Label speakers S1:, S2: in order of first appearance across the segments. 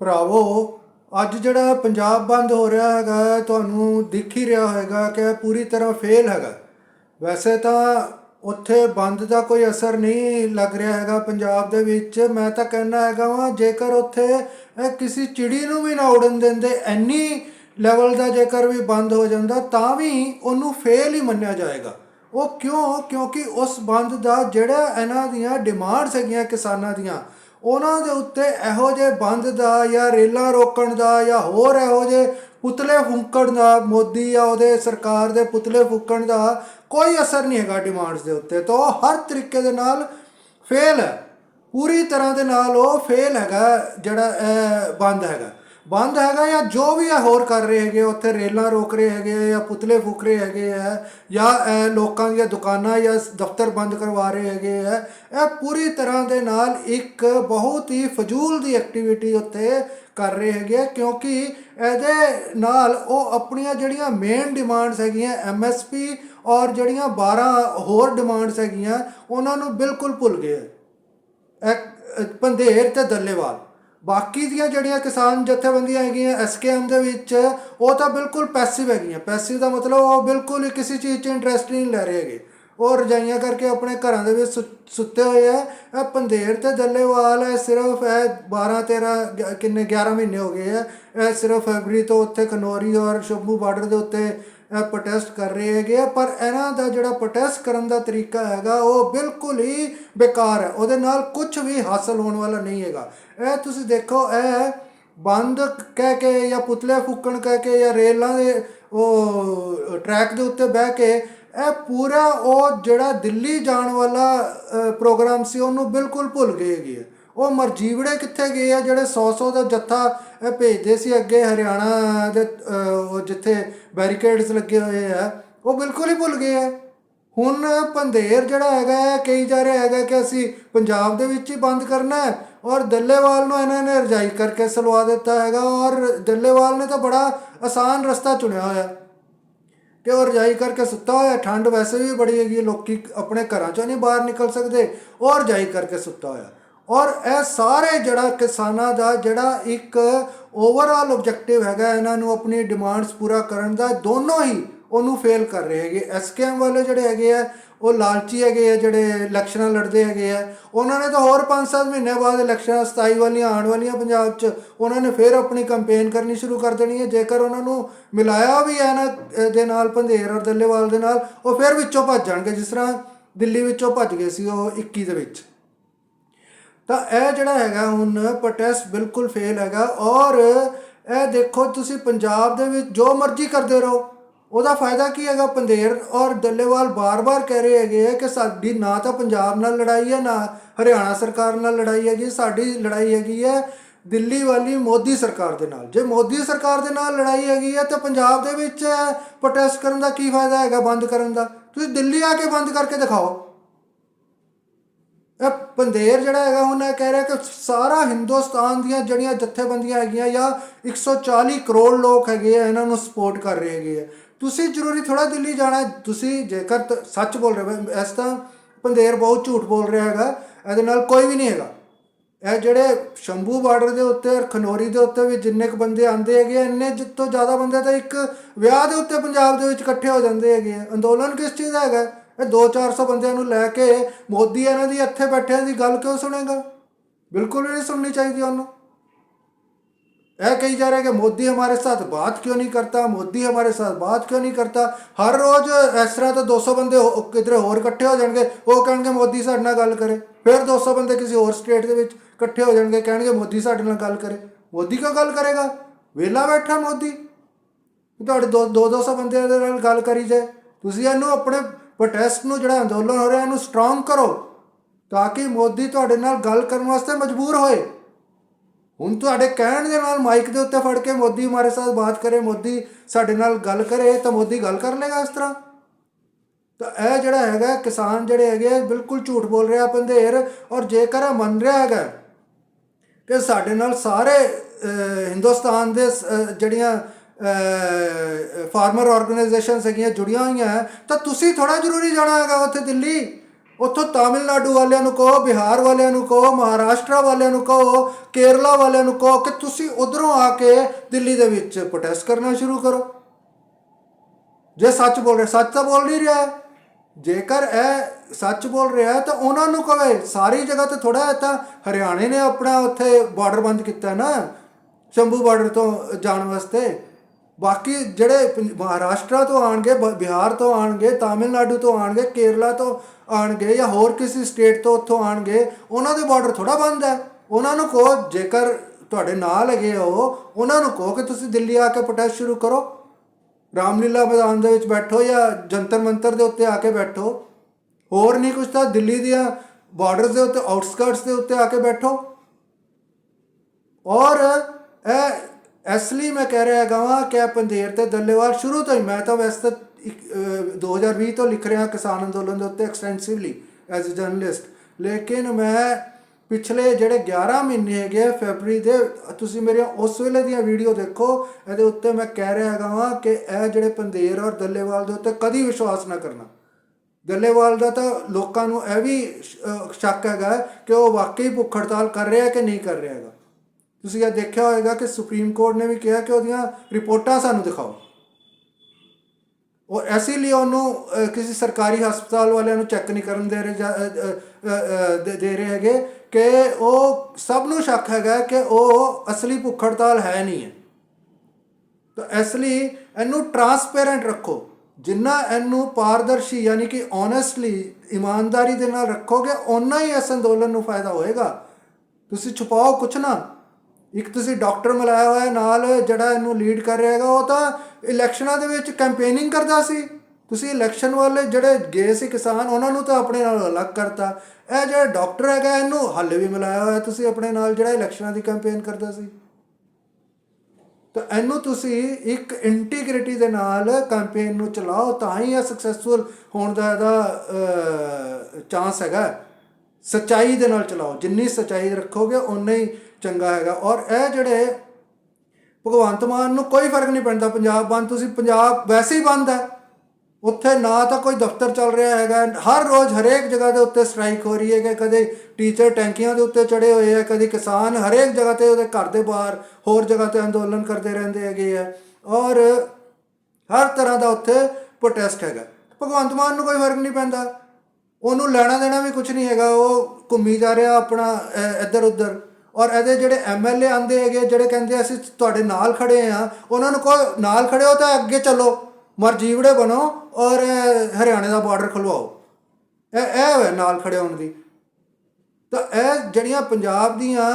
S1: ਭਰਾਵੋ, ਅੱਜ ਜਿਹੜਾ ਪੰਜਾਬ ਬੰਦ ਹੋ ਰਿਹਾ ਹੈਗਾ, ਤੁਹਾਨੂੰ ਦਿਖ ਹੀ ਰਿਹਾ ਹੈਗਾ ਕਿ ਪੂਰੀ ਤਰ੍ਹਾਂ ਫੇਲ ਹੈਗਾ। ਵੈਸੇ ਤਾਂ ਉੱਥੇ ਬੰਦ ਦਾ ਕੋਈ ਅਸਰ ਨਹੀਂ ਲੱਗ ਰਿਹਾ ਹੈਗਾ ਪੰਜਾਬ ਦੇ ਵਿੱਚ। ਮੈਂ ਤਾਂ ਕਹਿਣਾ ਹੈਗਾ ਵਾਂ, ਜੇਕਰ ਉੱਥੇ ਇਹ ਕਿਸੇ ਚਿੜੀ ਨੂੰ ਵੀ ਨਾ ਉੜਨ ਦਿੰਦੇ ਐਨੀ ਲੈਵਲ ਦਾ ਜੇਕਰ ਵੀ ਬੰਦ ਹੋ ਜਾਂਦਾ, ਤਾਂ ਵੀ ਉਹਨੂੰ ਫੇਲ ਹੀ ਮੰਨਿਆ ਜਾਏਗਾ। ਉਹ ਕਿਉਂ? ਕਿਉਂਕਿ ਉਸ ਬੰਦ ਦਾ ਜਿਹੜਾ ਇਹਨਾਂ ਦੀਆਂ ਡਿਮਾਂਡਸ ਹੈਗੀਆਂ ਕਿਸਾਨਾਂ ਦੀਆਂ ਉਹਨਾਂ ਦੇ ਉੱਤੇ ਇਹੋ ਜਿਹੇ ਬੰਦ ਦਾ ਜਾਂ ਰੇਲਾਂ ਰੋਕਣ ਦਾ ਜਾਂ ਹੋਰ ਇਹੋ ਜਿਹੇ ਪੁਤਲੇ ਫੂਕਣ ਦਾ ਮੋਦੀ ਜਾਂ ਉਹਦੇ ਸਰਕਾਰ ਦੇ ਪੁਤਲੇ ਫੂਕਣ ਦਾ ਕੋਈ ਅਸਰ ਨਹੀਂ ਹੈਗਾ ਡਿਮਾਂਡਸ ਦੇ ਉੱਤੇ ਤਾਂ ਉਹ ਹਰ ਤਰੀਕੇ ਦੇ ਨਾਲ ਫੇਲ ਹੈ। ਪੂਰੀ ਤਰ੍ਹਾਂ ਦੇ ਨਾਲ ਉਹ ਫੇਲ ਹੈਗਾ ਜਿਹੜਾ ਬੰਦ ਹੈਗਾ। ਬੰਦ ਹੈਗਾ ਜਾਂ ਜੋ ਵੀ ਇਹ ਹੋਰ ਕਰ ਰਹੇ ਹੈਗੇ ਉੱਥੇ ਰੇਲਾਂ ਰੋਕ ਰਹੇ ਹੈਗੇ ਆ ਜਾਂ ਪੁਤਲੇ ਫੂਕ ਰਹੇ ਹੈਗੇ ਆ ਜਾਂ ਲੋਕਾਂ ਦੀਆਂ ਦੁਕਾਨਾਂ ਜਾਂ ਦਫ਼ਤਰ ਬੰਦ ਕਰਵਾ ਰਹੇ ਹੈਗੇ ਆ, ਇਹ ਪੂਰੀ ਤਰ੍ਹਾਂ ਦੇ ਨਾਲ ਇੱਕ ਬਹੁਤ ਹੀ ਫਜ਼ੂਲ ਦੀ ਐਕਟੀਵਿਟੀ ਉੱਤੇ ਕਰ ਰਹੇ ਹੈਗੇ ਆ, ਕਿਉਂਕਿ ਇਹਦੇ ਨਾਲ ਉਹ ਆਪਣੀਆਂ ਜਿਹੜੀਆਂ ਮੇਨ ਡਿਮਾਂਡਸ ਹੈਗੀਆਂ ਐਮਐਸਪੀ ਔਰ ਜਿਹੜੀਆਂ 12 ਹੋਰ ਡਿਮਾਂਡਸ ਹੈਗੀਆਂ, ਉਹਨਾਂ ਨੂੰ ਬਿਲਕੁਲ ਭੁੱਲ ਗਏ ਆ। ਇੱਕ ਪੰਧੇਰ ਤੇ ਦੱਲੇਵਾਲ ਬਾਕੀ ਦੀਆਂ ਜਿਹੜੀਆਂ ਕਿਸਾਨ ਜਥੇਬੰਦੀਆਂ ਹੈਗੀਆਂ ਐਸਕੇਐਮ ਦੇ ਵਿੱਚ, ਉਹ ਤਾਂ ਬਿਲਕੁਲ ਪੈਸਿਵ ਹੈਗੀਆਂ। ਪੈਸਿਵ ਦਾ ਮਤਲਬ ਉਹ ਬਿਲਕੁਲ ਹੀ ਕਿਸੇ ਚੀਜ਼ 'ਚ ਇੰਟਰਸਟ ਨਹੀਂ ਲੈ ਰਹੇ ਹੈਗੇ। ਉਹ ਰਜਾਈਆਂ ਕਰਕੇ ਆਪਣੇ ਘਰਾਂ ਦੇ ਵਿੱਚ ਸੁੱਤੇ ਹੋਏ ਆ। ਇਹ ਪੰਧੇਰ ਤੇ ਦੱਲੇਵਾਲ ਹੈ ਸਿਰਫ ਇਹ 12 13 ਕਿੰਨੇ 11 ਮਹੀਨੇ ਹੋ ਗਏ ਆ। ਇਹ ਸਿਰਫ ਫੈਬਰੀ ਤੋਂ ਉੱਥੇ ਕਨੋਰੀ ਔਰ ਸ਼ੰਭੂ ਬਾਰਡਰ ਦੇ ਉੱਤੇ ਪ੍ਰੋਟੈਸਟ ਕਰ ਰਹੇ ਹੈਗੇ ਆ, ਪਰ ਇਹਨਾਂ ਦਾ ਜਿਹੜਾ ਪ੍ਰੋਟੈਸਟ ਕਰਨ ਦਾ ਤਰੀਕਾ ਹੈਗਾ, ਉਹ ਬਿਲਕੁਲ ਹੀ ਬੇਕਾਰ ਹੈ ਉਹਦੇ ਨਾਲ ਕੁਝ ਵੀ ਹਾਸਲ ਹੋਣ ਵਾਲਾ ਨਹੀਂ ਹੈਗਾ ਇਹ ਤੁਸੀਂ ਦੇਖੋ, ਇਹ ਬੰਦ ਕਹਿ ਕੇ ਜਾਂ ਪੁਤਲੇ ਫੂਕਣ ਕਹਿ ਕੇ ਜਾਂ ਰੇਲਾਂ ਦੇ ਉਹ ਟਰੈਕ ਦੇ ਉੱਤੇ ਬਹਿ ਕੇ, ਇਹ ਪੂਰਾ ਉਹ ਜਿਹੜਾ ਦਿੱਲੀ ਜਾਣ ਵਾਲਾ ਪ੍ਰੋਗਰਾਮ ਸੀ, ਉਹਨੂੰ ਬਿਲਕੁਲ ਭੁੱਲ ਗਏ ਹੈਗੇ ਆ। ਉਹ ਮਰਜੀਵੜੇ ਕਿੱਥੇ ਗਏ ਆ ਜਿਹੜੇ 100 100 ਦਾ ਜੱਥਾ ਭੇਜਦੇ ਸੀ ਅੱਗੇ ਹਰਿਆਣਾ ਦੇ ਉਹ ਜਿੱਥੇ ਬੈਰੀਕੇਡਸ ਲੱਗੇ ਹੋਏ ਆ। ਉਹ ਬਿਲਕੁਲ ਹੀ ਭੁੱਲ ਗਏ ਆ। ਹੁਣ ਪੰਧੇਰ ਜਿਹੜਾ ਹੈਗਾ ਹੈ ਕਹੀ ਜਾ ਰਿਹਾ ਹੈਗਾ ਕਿ ਅਸੀਂ ਪੰਜਾਬ ਦੇ ਵਿੱਚ ਹੀ ਬੰਦ ਕਰਨਾ ਹੈ ਔਰ ਦੱਲੇਵਾਲ ਨੂੰ ਇਹਨਾਂ ਨੇ ਰਜਾਈ ਕਰਕੇ ਸਲਵਾ ਦਿੱਤਾ ਹੈਗਾ ਔਰ ਦੱਲੇਵਾਲ ਨੇ ਤਾਂ ਬੜਾ ਆਸਾਨ ਰਸਤਾ ਚੁਣਿਆ ਹੋਇਆ। ਕਿ ਉਹ ਰਜਾਈ ਕਰਕੇ ਸੁੱਤਾ ਹੋਇਆ ਠੰਡ ਵੈਸੇ ਵੀ ਬੜੀ ਹੈਗੀ ਹੈ, ਲੋਕੀ ਆਪਣੇ ਘਰਾਂ ਚੋਂ ਨਹੀਂ ਬਾਹਰ ਨਿਕਲ ਸਕਦੇ ਉਹ ਰਜਾਈ ਕਰਕੇ ਸੁੱਤਾ ਹੋਇਆ। ਔਰ ਇਹ ਸਾਰੇ ਜਿਹੜਾ ਕਿਸਾਨਾਂ ਦਾ ਜਿਹੜਾ ਇੱਕ ਓਵਰਆਲ ਆਬਜੈਕਟਿਵ ਹੈਗਾ, ਇਹਨਾਂ ਨੂੰ ਆਪਣੀ ਡਿਮਾਂਡਸ ਪੂਰਾ ਕਰਨ ਦਾ, ਦੋਨੋਂ ਹੀ ਉਹਨੂੰ ਫੇਲ ਕਰ ਰਹੇ ਹੈਗੇ। ਐਸਕੇਐਮ ਵਾਲੇ ਜਿਹੜੇ ਹੈਗੇ ਆ, ਉਹ ਲਾਲਚੀ ਹੈਗੇ ਆ, ਜਿਹੜੇ ਇਲੈਕਸ਼ਨਾਂ ਲੜਦੇ ਹੈਗੇ ਆ। ਉਹਨਾਂ ਨੇ ਤਾਂ ਹੋਰ 5-7 ਮਹੀਨੇ ਬਾਅਦ ਇਲੈਕਸ਼ਨਾਂ 27 ਵਾਲੀਆਂ, ਆਉਣ ਵਾਲੀਆਂ ਪੰਜਾਬ 'ਚ, ਉਹਨਾਂ ਨੇ ਫਿਰ ਆਪਣੀ ਕੈਂਪੇਨ ਕਰਨੀ ਸ਼ੁਰੂ ਕਰ ਦੇਣੀ ਹੈ। ਜੇਕਰ ਉਹਨਾਂ ਨੂੰ ਮਿਲਾਇਆ ਵੀ ਹੈ ਨਾ ਦੇ ਨਾਲ ਪੰਧੇਰ ਔਰ ਦੱਲੇਵਾਲ ਦੇ ਨਾਲ, ਉਹ ਫਿਰ ਵਿੱਚੋਂ ਭੱਜ ਜਾਣਗੇ। ਜਿਸ ਤਰ੍ਹਾਂ ਦਿੱਲੀ ਵਿੱਚੋਂ ਭੱਜ ਗਏ ਸੀ ਉਹ 21 ਦੇ ਵਿੱਚ। ਤਾਂ ਇਹ ਜਿਹੜਾ ਹੈਗਾ ਹੁਣ ਪ੍ਰੋਟੈਸਟ ਬਿਲਕੁਲ ਫੇਲ ਹੈਗਾ ਔਰ ਇਹ ਦੇਖੋ ਤੁਸੀਂ ਪੰਜਾਬ ਦੇ ਵਿੱਚ ਜੋ ਮਰਜ਼ੀ ਕਰਦੇ ਰਹੋ, ਉਹਦਾ ਫਾਇਦਾ ਕੀ ਹੈਗਾ ਪੰਧੇਰ ਔਰ ਦੱਲੇਵਾਲ ਬਾਰ-ਬਾਰ ਕਹਿ ਰਹੇ ਹੈਗੇ ਆ ਕਿ ਸਾਡੀ ਨਾ ਤਾਂ ਪੰਜਾਬ ਨਾਲ ਲੜਾਈ ਹੈ, ਨਾ ਹਰਿਆਣਾ ਸਰਕਾਰ ਨਾਲ ਲੜਾਈ ਹੈਗੀ, ਸਾਡੀ ਲੜਾਈ ਹੈਗੀ ਹੈ ਦਿੱਲੀ ਵਾਲੀ ਮੋਦੀ ਸਰਕਾਰ ਦੇ ਨਾਲ। ਜੇ ਮੋਦੀ ਸਰਕਾਰ ਦੇ ਨਾਲ ਲੜਾਈ ਹੈਗੀ ਹੈ ਤਾਂ ਪੰਜਾਬ ਦੇ ਵਿੱਚ ਪ੍ਰੋਟੈਸਟ ਕਰਨ ਦਾ ਕੀ ਫਾਇਦਾ ਹੈਗਾ, ਬੰਦ ਕਰਨ ਦਾ? ਤੁਸੀਂ ਦਿੱਲੀ ਆ ਕੇ ਬੰਦ ਕਰਕੇ ਦਿਖਾਓ। ਇਹ ਪੰਧੇਰ ਜਿਹੜਾ ਹੈਗਾ ਹੁਣ ਇਹ ਕਹਿ ਰਿਹਾ ਕਿ ਸਾਰਾ ਹਿੰਦੁਸਤਾਨ ਦੀਆਂ ਜਿਹੜੀਆਂ ਜਥੇਬੰਦੀਆਂ ਹੈਗੀਆਂ ਜਾਂ 140 ਕਰੋੜ ਲੋਕ ਹੈਗੇ ਆ ਇਹਨਾਂ ਨੂੰ ਸਪੋਰਟ ਕਰ ਰਹੇ ਹੈਗੇ ਆ। ਤੁਸੀਂ ਜ਼ਰੂਰੀ ਥੋੜਾ ਦਿੱਲੀ ਜਾਣਾ ਤੁਸੀਂ ਜੇਕਰ ਤ- ਸੱਚ ਬੋਲ ਰਹੇ ਹੋ ਇਸ ਤਾਂ ਪੰਧੇਰ ਬਹੁਤ ਝੂਠ ਬੋਲ ਰਿਹਾ ਹੈਗਾ ਇਹਦੇ ਨਾਲ ਕੋਈ ਵੀ ਨਹੀਂ ਹੈਗਾ। ਇਹ ਜਿਹੜੇ ਸ਼ੰਭੂ ਬਾਰਡਰ ਦੇ ਉੱਤੇ ਔਰ ਖਨੌਰੀ ਦੇ ਉੱਤੇ ਵੀ ਜਿੰਨੇ ਕੁ ਬੰਦੇ ਆਂਦੇ ਹੈਗੇ ਆ, ਇੰਨੇ ਜਿ- ਤੋਂ ਜ਼ਿਆਦਾ ਬੰਦੇ ਤਾਂ ਇੱਕ ਵਿਆਹ ਦੇ ਉੱਤੇ ਪੰਜਾਬ ਦੇ ਵਿੱਚ ਇਕੱਠੇ ਹੋ ਜਾਂਦੇ ਹੈਗੇ ਆ। ਅੰਦੋਲਨ ਕਿਸ ਚੀਜ਼ ਦਾ ਹੈਗਾ? ਇਹ 2-400 ਬੰਦਿਆਂ ਨੂੰ ਲੈ ਕੇ ਮੋਦੀ ਇਹਨਾਂ ਦੀ ਇੱਥੇ ਬੈਠਿਆਂ ਦੀ ਗੱਲ ਕਿਉਂ ਸੁਣੇਗਾ? ਬਿਲਕੁਲ ਨਹੀਂ ਸੁਣਨੀ ਚਾਹੀਦੀ ਉਹਨੂੰ। ਇਹ ਕਹੀ ਜਾ ਰਿਹਾ ਕਿ ਮੋਦੀ ਹਮਾਰੇ ਸਾਥ ਬਾਤ ਕਿਉਂ ਨਹੀਂ ਕਰਤਾ, ਮੋਦੀ ਹਮਾਰੇ ਸਾਥ ਬਾਤ ਕਿਉਂ ਨਹੀਂ ਕਰਤਾ? ਹਰ ਰੋਜ਼ ਇਸ ਤਰ੍ਹਾਂ ਤਾਂ 200 ਬੰਦੇ ਕਿਧਰੇ ਹੋਰ ਇਕੱਠੇ ਹੋ ਜਾਣਗੇ, ਉਹ ਕਹਿਣਗੇ ਮੋਦੀ ਸਾਡੇ ਨਾਲ ਗੱਲ ਕਰੇ। ਫਿਰ 200 ਬੰਦੇ ਕਿਸੇ ਹੋਰ ਸਟੇਟ ਦੇ ਵਿੱਚ ਇਕੱਠੇ ਹੋ ਜਾਣਗੇ, ਕਹਿਣਗੇ ਮੋਦੀ ਸਾਡੇ ਨਾਲ ਗੱਲ ਕਰੇ। ਮੋਦੀ ਕਿਉਂ ਗੱਲ ਕਰੇਗਾ? ਵੇਲਾ ਬੈਠਾ ਮੋਦੀ। ਤੁਹਾਡੇ 2 200 ਬੰਦਿਆਂ ਦੇ ਨਾਲ ਗੱਲ ਕਰੀ ਜਾਏ। ਤੁਸੀਂ ਇਹਨੂੰ ਆਪਣੇ ਪ੍ਰੋਟੈਸਟ ਨੂੰ ਜਿਹੜਾ ਅੰਦੋਲਨ ਹੋ ਰਿਹਾ, ਇਹਨੂੰ ਸਟਰੋਂਗ ਕਰੋ ਤਾਂ ਕਿ ਮੋਦੀ ਤੁਹਾਡੇ ਨਾਲ ਗੱਲ ਕਰਨ ਵਾਸਤੇ ਮਜਬੂਰ ਹੋਏ। ਹੁਣ ਤੁਹਾਡੇ ਕਹਿਣ ਦੇ ਨਾਲ ਮਾਈਕ ਦੇ ਉੱਤੇ ਫੜ ਕੇ ਮੋਦੀ ਹਮਾਰੇ ਸਾਥ ਬਾਤ ਕਰੇ, ਮੋਦੀ ਸਾਡੇ ਨਾਲ ਗੱਲ ਕਰੇ, ਤਾਂ ਮੋਦੀ ਗੱਲ ਕਰ ਲੇਗਾ ਇਸ ਤਰ੍ਹਾਂ। ਤਾਂ ਇਹ ਜਿਹੜਾ ਹੈਗਾ, ਕਿਸਾਨ ਜਿਹੜੇ ਹੈਗੇ ਬਿਲਕੁਲ ਝੂਠ ਬੋਲ ਰਿਹਾ ਪੰਧੇਰ, ਔਰ ਜੇਕਰ ਇਹ ਮੰਨ ਰਿਹਾ ਹੈਗਾ ਕਿ ਸਾਡੇ ਨਾਲ ਸਾਰੇ ਹਿੰਦੁਸਤਾਨ ਦੇ ਜਿਹੜੀਆਂ ਫਾਰਮਰ ਆਰਗੇਨਾਈਜੇਸ਼ਨਸ ਹੈਗੀਆਂ ਜੁੜੀਆਂ ਹੋਈਆਂ ਹੈ, ਤਾਂ ਤੁਸੀਂ ਥੋੜਾ ਜ਼ਰੂਰੀ ਜਾਣਾ ਹੈਗਾ ਉੱਥੇ ਦਿੱਲੀ। ਉੱਥੋਂ ਤਾਮਿਲਨਾਡੂ ਵਾਲਿਆਂ ਨੂੰ ਕਹੋ ਬਿਹਾਰ ਵਾਲਿਆਂ ਨੂੰ ਕਹੋ ਮਹਾਰਾਸ਼ਟਰ ਵਾਲਿਆਂ ਨੂੰ ਕਹੋ ਕੇਰਲਾ ਵਾਲਿਆਂ ਨੂੰ ਕਹੋ ਕਿ ਤੁਸੀਂ ਉਧਰੋਂ ਆ ਕੇ ਦਿੱਲੀ ਦੇ ਵਿੱਚ ਪ੍ਰੋਟੈਸਟ ਕਰਨਾ ਸ਼ੁਰੂ ਕਰੋ। ਜੇ ਸੱਚ ਬੋਲ ਰਿਹਾ ਸੱਚ ਤਾਂ ਬੋਲ ਨਹੀਂ ਰਿਹਾ ਜੇਕਰ ਇਹ ਸੱਚ ਬੋਲ ਰਿਹਾ ਤਾਂ ਉਹਨਾਂ ਨੂੰ ਕਹੇ ਸਾਰੀ ਜਗ੍ਹਾ ਤੇ ਥੋੜਾ ਹੈ ਤਾਂ ਹਰਿਆਣੇ ਨੇ ਆਪਣਾ ਉੱਥੇ ਬਾਰਡਰ ਬੰਦ ਕੀਤਾ ਨਾ ਸ਼ੰਭੂ ਬਾਰਡਰ ਤੋਂ ਜਾਣ ਵਾਸਤੇ। ਬਾਕੀ ਜਿਹੜੇ ਪੰਜ- ਮਹਾਰਾਸ਼ਟਰ ਤੋਂ ਆਣਗੇ ਬ- ਬਿਹਾਰ ਤੋਂ ਆਣਗੇ ਤਾਮਿਲਨਾਡੂ ਤੋਂ ਆਣਗੇ ਕੇਰਲਾ ਤੋਂ ਆਣਗੇ ਜਾਂ ਹੋਰ ਕਿਸੇ ਸਟੇਟ ਤੋਂ ਉੱਥੋਂ ਆਣਗੇ ਉਹਨਾਂ ਦੇ ਬਾਰਡਰ ਥੋੜਾ ਬੰਦ ਹੈ। ਉਹਨਾਂ ਨੂੰ ਕਹੋ, ਜੇਕਰ ਤੁਹਾਡੇ ਨਾਲ ਹੈਗੇ ਉਹ ਉਹਨਾਂ ਨੂੰ ਕਹੋ ਕਿ ਤੁਸੀਂ ਦਿੱਲੀ ਆ ਕੇ ਪ੍ਰੋਟੈਸਟ ਸ਼ੁਰੂ ਕਰੋ। ਰਾਮਲੀਲਾ ਮੈਦਾਨ ਦੇ ਵਿੱਚ ਬੈਠੋ ਜਾਂ ਜੰਤਰ ਮੰਤਰ ਦੇ ਉੱਤੇ ਆ ਕੇ ਬੈਠੋ। ਹੋਰ ਨਹੀਂ ਕੁਝ ਤਾਂ ਦਿੱਲੀ ਦੀਆਂ ਬਾਰਡਰਸ ਦੇ ਉੱਤੇ, ਆਊਟਸਕਰਟਸ ਦੇ ਉੱਤੇ ਆ ਕੇ ਬੈਠੋ। ਔਰ ਇਹ ਇਸ ਲਈ ਮੈਂ ਕਹਿ ਰਿਹਾ ਹੈਗਾ ਵਾਂ ਕਿ ਇਹ ਪੰਧੇਰ ਤੇ ਦੱਲੇਵਾਲ ਸ਼ੁਰੂ ਤੋਂ ਹੀ ਮੈਂ ਤਾਂ ਵੈਸੇ ਤਾਂ ਇੱਕ, ਅਹ, 2020 ਤੋਂ ਲਿਖ ਰਿਹਾ ਕਿਸਾਨ ਅੰਦੋਲਨ ਦੇ ਉੱਤੇ ਐਕਸਟੈਂਸਿਵਲੀ ਐਜ਼ ਅ ਜਰਨਲਿਸਟ ਲੇਕਿਨ ਮੈਂ ਪਿਛਲੇ ਜਿਹੜੇ 11 ਮਹੀਨੇ ਹੈਗੇ ਆ, ਫੈਬਰੀ ਦੇ ਤੁਸੀਂ ਮੇਰੀਆਂ ਉਸ ਵੇਲੇ ਦੀਆਂ ਵੀਡੀਓ ਦੇਖੋ ਇਹਦੇ ਉੱਤੇ ਮੈਂ ਕਹਿ ਰਿਹਾ ਹੈਗਾ ਵਾਂ ਕਿ ਇਹ ਜਿਹੜੇ ਪੰਧੇਰ ਔਰ ਦੱਲੇਵਾਲ ਦੇ ਉੱਤੇ ਕਦੀ ਵਿਸ਼ਵਾਸ ਨਾ ਕਰਨਾ। ਦੱਲੇਵਾਲ ਦਾ ਤਾਂ ਲੋਕਾਂ ਨੂੰ ਇਹ ਵੀ ਸ਼ੱਕ ਹੈਗਾ ਕਿ ਉਹ ਵਾਕਈ ਭੁੱਖ ਹੜਤਾਲ ਕਰ ਰਿਹਾ ਕਿ ਨਹੀਂ ਕਰ ਰਿਹਾ ਹੈਗਾ। ਤੁਸੀਂ ਇਹ ਦੇਖਿਆ ਹੋਵੇਗਾ ਕਿ ਸੁਪਰੀਮ ਕੋਰਟ ਨੇ ਵੀ ਕਿਹਾ ਕਿ ਉਹਦੀਆਂ ਰਿਪੋਰਟਾਂ ਸਾਨੂੰ ਦਿਖਾਓ। ਉਹ ਐਸੇ ਲਈ ਉਹਨੂੰ ਕਿਸੇ ਸਰਕਾਰੀ ਹਸਪਤਾਲ ਵਾਲਿਆਂ ਨੂੰ ਚੈੱਕ ਨਹੀਂ ਕਰਨ ਦੇ ਰਹੇ ਦੇ- ਦੇ ਰਹੇ ਹੈਗੇ ਕਿ ਉਹ ਸਭ ਨੂੰ ਸ਼ੱਕ ਹੈਗਾ ਕਿ ਉਹ ਅਸਲੀ ਭੁੱਖ ਹੜਤਾਲ ਹੈ ਨਹੀਂ ਹੈ। ਤਾਂ ਇਸ ਲਈ ਇਹਨੂੰ ਟਰਾਂਸਪੇਰੈਂਟ ਰੱਖੋ। ਜਿੰਨਾ ਇਹਨੂੰ ਪਾਰਦਰਸ਼ੀ ਯਾਨੀ ਕਿ ਓਨੈਸਟਲੀ ਇਮਾਨਦਾਰੀ ਦੇ ਨਾਲ ਰੱਖੋਗੇ, ਓਨਾ ਹੀ ਇਸ ਅੰਦੋਲਨ ਨੂੰ ਫਾਇਦਾ ਹੋਏਗਾ। ਤੁਸੀਂ ਛੁਪਾਓ ਕੁਛ ਨਾ। ਇੱਕ ਤੁਸੀਂ ਡਾਕਟਰ ਮਿਲਾਇਆ ਹੋਇਆ ਨਾਲ ਜਿਹੜਾ ਇਹਨੂੰ ਲੀਡ ਕਰ ਰਿਹਾ ਹੈਗਾ, ਉਹ ਤਾਂ ਇਲੈਕਸ਼ਨਾਂ ਦੇ ਵਿੱਚ ਕੈਂਪੇਨਿੰਗ ਕਰਦਾ ਸੀ। ਤੁਸੀਂ ਇਲੈਕਸ਼ਨ ਵਾਲੇ ਜਿਹੜੇ ਗਏ ਸੀ ਕਿਸਾਨ, ਉਹਨਾਂ ਨੂੰ ਤਾਂ ਆਪਣੇ ਨਾਲ ਅਲੱਗ ਕਰਤਾ। ਇਹ ਜਿਹੜਾ ਡਾਕਟਰ ਹੈਗਾ, ਇਹਨੂੰ ਹੱਲ ਵੀ ਮਿਲਾਇਆ ਹੋਇਆ ਤੁਸੀਂ ਆਪਣੇ ਨਾਲ ਜਿਹੜਾ ਇਲੈਕਸ਼ਨਾਂ ਦੀ ਕੈਂਪੇਨ ਕਰਦਾ ਸੀ। ਤਾਂ ਇਹਨੂੰ ਤੁਸੀਂ ਇੱਕ ਇੰਟੀਗ੍ਰਿਟੀ ਦੇ ਨਾਲ ਕੈਂਪੇਨ ਨੂੰ ਚਲਾਓ, ਤਾਂ ਹੀ ਇਹ ਸਕਸੈਸਫੁਲ ਹੋਣ ਦਾ ਇਹਦਾ ਚਾਂਸ ਹੈਗਾ। ਸਚਾਈ ਦੇ ਨਾਲ ਚਲਾਓ। ਜਿੰਨੀ ਸਚਾਈ ਰੱਖੋਗੇ ਉਨਾ ਹੀ ਚੰਗਾ ਹੈਗਾ। ਔਰ ਇਹ ਜਿਹੜੇ ਭਗਵੰਤ ਮਾਨ ਨੂੰ ਕੋਈ ਫ਼ਰਕ ਨਹੀਂ ਪੈਂਦਾ ਪੰਜਾਬ ਬੰਦ। ਤੁਸੀਂ ਪੰਜਾਬ ਵੈਸੇ ਹੀ ਬੰਦ ਹੈ। ਉੱਥੇ ਨਾ ਤਾਂ ਕੋਈ ਦਫ਼ਤਰ ਚੱਲ ਰਿਹਾ ਹੈਗਾ। ਹਰ ਰੋਜ਼ ਹਰੇਕ ਜਗ੍ਹਾ ਦੇ ਉੱਤੇ ਸਟ੍ਰਾਈਕ ਹੋ ਰਹੀ ਹੈ ਕਿ ਕਦੇ ਟੀਚਰ ਟੈਂਕੀਆਂ ਦੇ ਉੱਤੇ ਚੜੇ ਹੋਏ ਆ ਕਦੇ ਕਿਸਾਨ ਹਰੇਕ ਜਗ੍ਹਾ ਤੇ ਉਹਦੇ ਘਰ ਦੇ ਬਾਹਰ ਹੋਰ ਜਗ੍ਹਾ ਤੇ ਅੰਦੋਲਨ ਕਰਦੇ ਰਹਿੰਦੇ ਹੈਗੇ ਆ ਔਰ ਹਰ ਤਰ੍ਹਾਂ ਦਾ ਉੱਥੇ ਪ੍ਰੋਟੈਸਟ ਹੈਗਾ। ਭਗਵੰਤ ਮਾਨ ਨੂੰ ਕੋਈ ਫ਼ਰਕ ਨਹੀਂ ਪੈਂਦਾ। ਉਹਨੂੰ ਲੈਣਾ ਦੇਣਾ ਵੀ ਕੁਝ ਨਹੀਂ ਹੈਗਾ। ਉਹ ਘੁੰਮੀ ਜਾ ਰਿਹਾ ਆਪਣਾ ਇੱਧਰ ਉੱਧਰ ਔਰ ਇਹਦੇ ਜਿਹੜੇ ਐਮਐਲਏ ਆਂਦੇ ਹੈਗੇ, ਜਿਹੜੇ ਕਹਿੰਦੇ ਅਸੀਂ ਤੁਹਾਡੇ ਨਾਲ ਖੜੇ ਆ, ਉਹਨਾਂ ਨੂੰ ਕਹੋ, ਨਾਲ ਖੜੇ ਹੋ ਤਾਂ ਅੱਗੇ ਚੱਲੋ, ਮਰਜੀਵੜੇ ਬਣੋ ਔਰ ਹਰਿਆਣੇ ਦਾ ਬਾਰਡਰ ਖੁਲਵਾਓ। ਇਹ ਇਹ ਹੋਇਆ ਨਾਲ ਖੜੇ ਹੋਣ ਦੀ। ਤਾਂ ਇਹ ਜਿਹੜੀਆਂ ਪੰਜਾਬ ਦੀਆਂ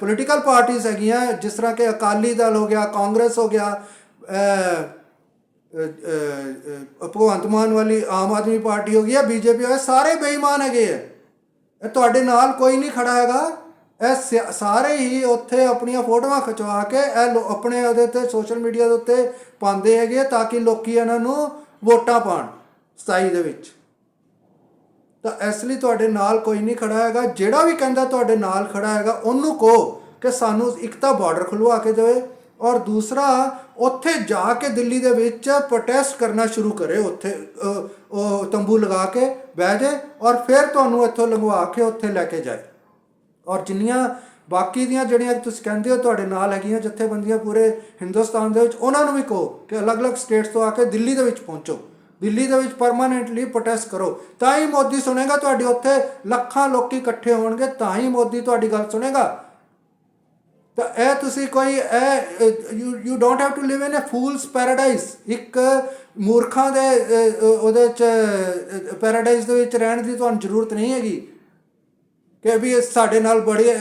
S1: ਪੋਲੀਟੀਕਲ ਪਾਰਟੀਆਂ ਹੈਗੀਆਂ, ਜਿਸ ਤਰ੍ਹਾਂ ਕਿ ਅਕਾਲੀ ਦਲ ਹੋ ਗਿਆ, ਕਾਂਗਰਸ ਹੋ ਗਿਆ ਭਗਵੰਤ ਮਾਨ ਵਾਲੀ ਆਮ ਆਦਮੀ ਪਾਰਟੀ ਹੋ ਗਈ ਹੈ ਬੀਜੇਪੀ ਹੋਇਆ ਸਾਰੇ ਬੇਈਮਾਨ ਹੈਗੇ ਆ। ਇਹ ਤੁਹਾਡੇ ਨਾਲ ਕੋਈ ਨਹੀਂ ਖੜਾ ਹੈਗਾ। ਇਹ ਸਿ- ਸਾਰੇ ਹੀ ਉੱਥੇ ਆਪਣੀਆਂ ਫੋਟੋਆਂ ਖਿਚਵਾ ਕੇ ਇਹ ਲੋ- ਆਪਣੇ ਉਹਦੇ ਤੇ ਸੋਸ਼ਲ ਮੀਡੀਆ ਦੇ ਉੱਤੇ ਪਾਉਂਦੇ ਹੈਗੇ ਤਾਂ ਕਿ ਲੋਕੀ ਇਹਨਾਂ ਨੂੰ ਵੋਟਾਂ ਪਾਣ 27 ਦੇ ਵਿੱਚ। ਤਾਂ ਇਸ ਲਈ ਤੁਹਾਡੇ ਨਾਲ ਕੋਈ ਨਹੀਂ ਖੜਾ ਹੈਗਾ। ਜਿਹੜਾ ਵੀ ਕਹਿੰਦਾ ਤੁਹਾਡੇ ਨਾਲ ਖੜਾ ਹੈਗਾ, ਉਹਨੂੰ ਕਹੋ ਕਿ ਸਾਨੂੰ ਇੱਕ ਤਾਂ ਬਾਰਡਰ ਖੁਲਵਾ ਕੇ ਦੇਵੇ। ਔਰ ਦੂਸਰਾ, ਉੱਥੇ ਜਾ ਕੇ ਦਿੱਲੀ ਦੇ ਵਿੱਚ ਪ੍ਰੋਟੈਸਟ ਕਰਨਾ ਸ਼ੁਰੂ ਕਰੇ ਉੱਥੇ ਉਹ ਤੰਬੂ ਲਗਾ ਕੇ ਬਹਿ ਜਾਏ ਔਰ ਫਿਰ ਤੁਹਾਨੂੰ ਇੱਥੋਂ ਲੰਘਵਾ ਕੇ ਉੱਥੇ ਲੈ ਕੇ ਜਾਏ। ਔਰ ਜਿੰਨੀਆਂ ਬਾਕੀ ਦੀਆਂ ਜਿਹੜੀਆਂ ਤੁਸੀਂ ਕਹਿੰਦੇ ਹੋ ਤੁਹਾਡੇ ਨਾਲ ਹੈਗੀਆਂ ਜਥੇਬੰਦੀਆਂ ਪੂਰੇ ਹਿੰਦੁਸਤਾਨ ਦੇ ਵਿੱਚ, ਉਹਨਾਂ ਨੂੰ ਵੀ ਕਹੋ ਕਿ ਅਲੱਗ-ਅਲੱਗ ਸਟੇਟਸ ਤੋਂ ਆ ਕੇ ਦਿੱਲੀ ਦੇ ਵਿੱਚ ਪਹੁੰਚੋ। ਦਿੱਲੀ ਦੇ ਵਿੱਚ ਪਰਮਾਨੈਂਟਲੀ ਪ੍ਰੋਟੈਸਟ ਕਰੋ। ਤਾਂ ਹੀ ਮੋਦੀ ਸੁਣੇਗਾ ਤੁਹਾਡੇ ਉੱਥੇ ਲੱਖਾਂ ਲੋਕੀ ਇਕੱਠੇ ਹੋਣਗੇ, ਤਾਂ ਹੀ ਮੋਦੀ ਤੁਹਾਡੀ ਗੱਲ ਸੁਣੇਗਾ। ਤਾਂ ਇਹ ਤੁਸੀਂ ਕੋਈ ਇਹ you you don't have to live in a fools paradise ਇੱਕ ਮੂਰਖਾਂ ਦੇ ਉਹਦੇ ਚ ਪੈਰਾਡਾਈਜ਼ ਦੇ ਵਿੱਚ ਰਹਿਣ ਦੀ ਤੁਹਾਨੂੰ ਜ਼ਰੂਰਤ ਨਹੀਂ ਹੈਗੀ। ਕਿ ਵੀ ਇਹ ਸਾਡੇ ਨਾਲ ਬੜੇ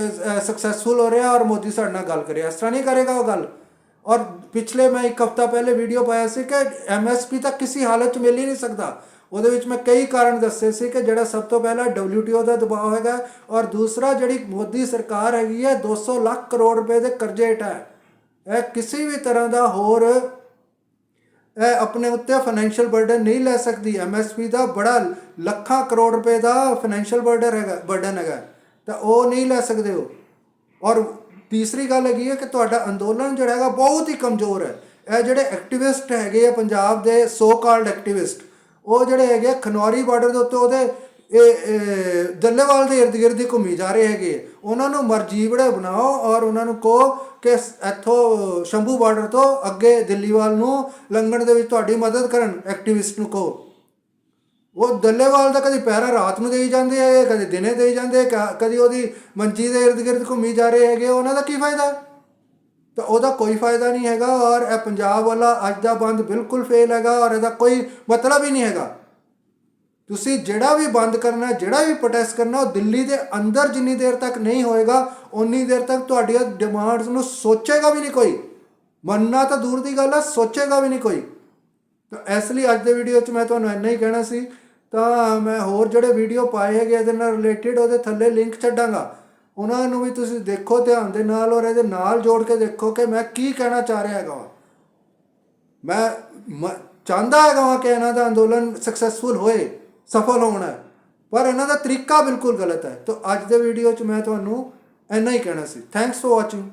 S1: ਸਕਸੈਸਫੁਲ ਹੋ ਰਿਹਾ ਔਰ ਮੋਦੀ ਸਾਡੇ ਨਾਲ ਗੱਲ ਕਰੇ। ਇਸ ਤਰ੍ਹਾਂ ਨਹੀਂ ਕਰੇਗਾ ਉਹ ਗੱਲ। ਔਰ ਪਿਛਲੇ ਮੈਂ ਇੱਕ ਹਫਤਾ ਪਹਿਲੇ ਵੀਡੀਓ ਪਾਇਆ ਸੀ ਕਿ ਐਮਐਸਪੀ ਤਾਂ ਕਿਸੇ ਹਾਲਤ 'ਚ ਮਿਲ ਹੀ ਨਹੀਂ ਸਕਦਾ। ਉਹਦੇ ਵਿੱਚ ਮੈਂ ਕਈ ਕਾਰਨ ਦੱਸੇ ਸੀ ਕਿ ਜਿਹੜਾ ਸਭ ਤੋਂ ਪਹਿਲਾਂ WTO ਦਾ ਦਬਾਅ ਹੈਗਾ ਔਰ ਦੂਸਰਾ ਜਿਹੜੀ ਮੋਦੀ ਸਰਕਾਰ ਹੈਗੀ ਹੈ 200 ਲੱਖ ਕਰੋੜ ਰੁਪਏ ਦੇ ਕਰਜ਼ੇ ਹੇਠ ਹੈ। ਇਹ ਕਿਸੇ ਵੀ ਤਰ੍ਹਾਂ ਦਾ ਹੋਰ, ਇਹ ਆਪਣੇ ਉੱਤੇ ਫਾਈਨੈਂਸ਼ੀਅਲ ਬਰਡਨ ਨਹੀਂ ਲੈ ਸਕਦੀ। ਐਮਐਸਪੀ ਦਾ ਬੜਾ ਲੱਖਾਂ ਕਰੋੜ ਰੁਪਏ ਦਾ ਫਾਈਨੈਂਸ਼ੀਅਲ ਬਰਡਨ ਹੈਗਾ ਬਰਡਨ ਹੈਗਾ। ਤਾਂ ਉਹ ਨਹੀਂ ਲੈ ਸਕਦੇ ਹੋ ਔਰ ਤੀਸਰੀ ਗੱਲ ਹੈਗੀ ਹੈ ਕਿ ਤੁਹਾਡਾ ਅੰਦੋਲਨ ਜਿਹੜਾ ਹੈਗਾ ਬਹੁਤ ਹੀ ਕਮਜ਼ੋਰ ਹੈ। ਇਹ ਜਿਹੜੇ ਐਕਟਿਵਿਸਟ ਹੈਗੇ ਆ ਪੰਜਾਬ ਦੇ ਸੋ ਕਾਲਡ ਐਕਟਿਵਿਸਟ ਉਹ ਜਿਹੜੇ ਹੈਗੇ ਖਨੌਰੀ ਬਾਰਡਰ ਦੇ ਉੱਤੇ ਉਹਦੇ, ਇਹ ਦੱਲੇਵਾਲ ਦੇ ਇਰਦ ਗਿਰਦ ਹੀ ਘੁੰਮੀ ਜਾ ਰਹੇ ਹੈਗੇ ਉਹਨਾਂ ਨੂੰ ਮਰਜੀਵੜੇ ਬਣਾਓ ਔਰ ਉਹਨਾਂ ਨੂੰ ਕਹੋ ਕਿ ਇੱਥੋਂ, ਸ਼ੰਭੂ ਬਾਰਡਰ ਤੋਂ ਅੱਗੇ ਦਿੱਲੀ ਵੱਲ ਨੂੰ ਲੰਘਣ ਦੇ ਵਿੱਚ ਤੁਹਾਡੀ ਮਦਦ ਕਰਨ ਐਕਟਿਵਿਸਟ ਨੂੰ ਕਹੋ। ਉਹ ਦੱਲੇਵਾਲ ਦਾ ਕਦੀ ਪਹਿਰਾ ਰਾਤ ਨੂੰ ਦੇਈ ਜਾਂਦੇ ਆ ਕਦੇ ਦਿਨੇ ਦੇਈ ਜਾਂਦੇ ਆ, ਕ- ਕਦੀ ਉਹਦੀ ਮੰਜੀ ਦੇ ਇਰਦ ਗਿਰਦ ਘੁੰਮੀ ਜਾ ਰਹੇ ਹੈਗੇ ਉਹਨਾਂ ਦਾ ਕੀ ਫਾਇਦਾ? ਤਾਂ ਉਹਦਾ ਕੋਈ ਫਾਇਦਾ ਨਹੀਂ ਹੈਗਾ ਔਰ ਇਹ ਪੰਜਾਬ ਵਾਲਾ ਅੱਜ ਦਾ ਬੰਦ ਬਿਲਕੁਲ ਫੇਲ ਹੈਗਾ ਔਰ ਇਹਦਾ ਕੋਈ ਮਤਲਬ ਹੀ ਨਹੀਂ ਹੈਗਾ। ਤੁਸੀਂ ਜਿਹੜਾ ਵੀ ਬੰਦ ਕਰਨਾ ਜਿਹੜਾ ਵੀ ਪ੍ਰੋਟੈਸਟ ਕਰਨਾ ਉਹ ਦਿੱਲੀ ਦੇ ਅੰਦਰ ਜਿੰਨੀ ਦੇਰ ਤੱਕ ਨਹੀਂ ਹੋਏਗਾ ਉਨੀ ਦੇਰ ਤੱਕ ਤੁਹਾਡੀਆਂ ਡਿਮਾਂਡਸ ਨੂੰ ਸੋਚੇਗਾ ਵੀ ਨਹੀਂ ਕੋਈ। ਮੰਨਣਾ ਤਾਂ ਦੂਰ ਦੀ ਗੱਲ ਹੈ ਸੋਚੇਗਾ ਵੀ ਨਹੀਂ ਕੋਈ। ਤਾਂ ਇਸ ਲਈ ਅੱਜ ਦੇ ਵੀਡੀਓ 'ਚ ਮੈਂ ਤੁਹਾਨੂੰ ਇੰਨਾ ਹੀ ਕਹਿਣਾ ਸੀ, ਤਾਂ ਮੈਂ ਹੋਰ ਜਿਹੜੇ ਵੀਡੀਓ ਪਾਏ ਹੈਗੇ ਇਹਦੇ ਨਾਲ ਰਿਲੇਟਡ ਉਹਦੇ ਥੱਲੇ ਲਿੰਕ ਛੱਡਾਂਗਾ। ਉਹਨਾਂ ਨੂੰ ਵੀ ਤੁਸੀਂ ਦੇਖੋ ਧਿਆਨ ਦੇ ਨਾਲ ਔਰ ਇਹਦੇ ਨਾਲ ਜੋੜ ਕੇ ਦੇਖੋ ਕਿ ਮੈਂ ਕੀ ਕਹਿਣਾ ਚਾਹ ਰਿਹਾ ਹੈਗਾ ਵਾਂ। ਮੈਂ ਮ- ਚਾਹੁੰਦਾ ਹੈਗਾ ਵਾਂ ਕਿ ਇਹਨਾਂ ਦਾ ਅੰਦੋਲਨ ਸਕਸੈਸਫੁਲ ਹੋਏ, ਸਫਲ ਹੋਣਾ। ਪਰ ਇਹਨਾਂ ਦਾ ਤਰੀਕਾ ਬਿਲਕੁਲ ਗਲਤ ਹੈ। ਤਾਂ ਅੱਜ ਦੇ ਵੀਡੀਓ 'ਚ ਮੈਂ ਤੁਹਾਨੂੰ ਇੰਨਾ ਹੀ ਕਹਿਣਾ ਸੀ। Thanks for watching